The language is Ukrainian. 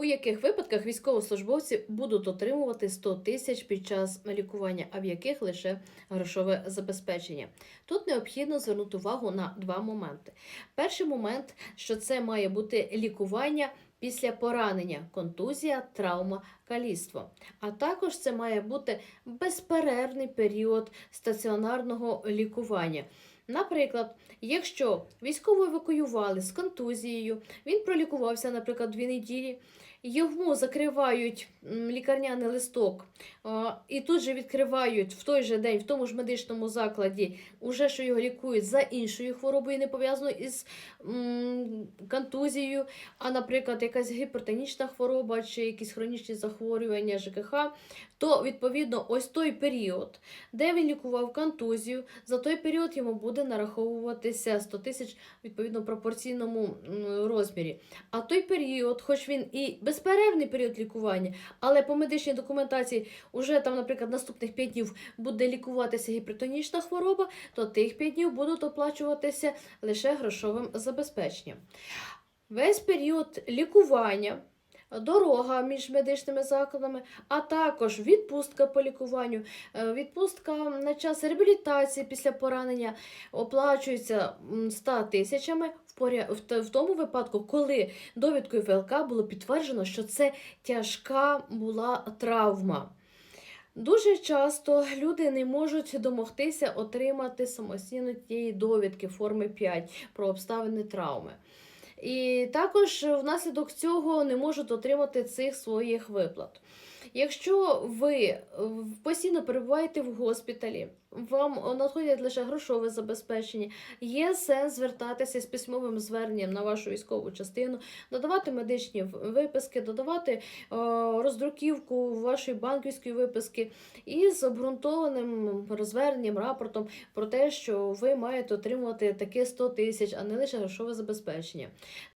У яких випадках військовослужбовці будуть отримувати 100 тисяч під час лікування, а в яких лише грошове забезпечення? Тут необхідно звернути увагу на два моменти. Перший момент, що це має бути лікування після поранення, контузія, травма, каліцтво. А також це має бути безперервний період стаціонарного лікування. Наприклад, якщо військово евакуювали з контузією, він пролікувався, наприклад, дві неділі, йому закривають лікарняний листок, і тут же відкривають в той же день, в тому ж медичному закладі, уже що його лікують за іншою хворобою, не пов'язаною із контузією, а, наприклад, якась гіпертонічна хвороба чи якісь хронічні захворювання ЖКХ, то відповідно ось той період, де він лікував контузію, за той період йому буде нараховуватися 100 тисяч відповідно пропорційному розмірі. А той період, хоч він і безперервний період лікування, але по медичній документації уже там, наприклад, наступних 5 днів буде лікуватися гіпертонічна хвороба, то тих 5 днів будуть оплачуватися лише грошовим забезпеченням. Весь період лікування. Дорога між медичними закладами, а також відпустка по лікуванню, е, відпустка на час реабілітації після поранення оплачується 100 тисячами в, тому випадку, коли довідкою ВЛК було підтверджено, що це тяжка була травма. Дуже часто люди не можуть домогтися отримати самостійно тієї довідки форми 5 про обставини травми. І також внаслідок цього не можуть отримати цих своїх виплат. Якщо ви е, постійно перебуваєте в госпіталі, вам надходять лише грошове забезпечення, є сенс звертатися з письмовим зверненням на вашу військову частину, додавати медичні виписки, додавати е, роздруківку вашої банківської виписки і з обґрунтованим розверненням, рапортом про те, що ви маєте отримувати таке 100 тисяч, а не лише грошове забезпечення.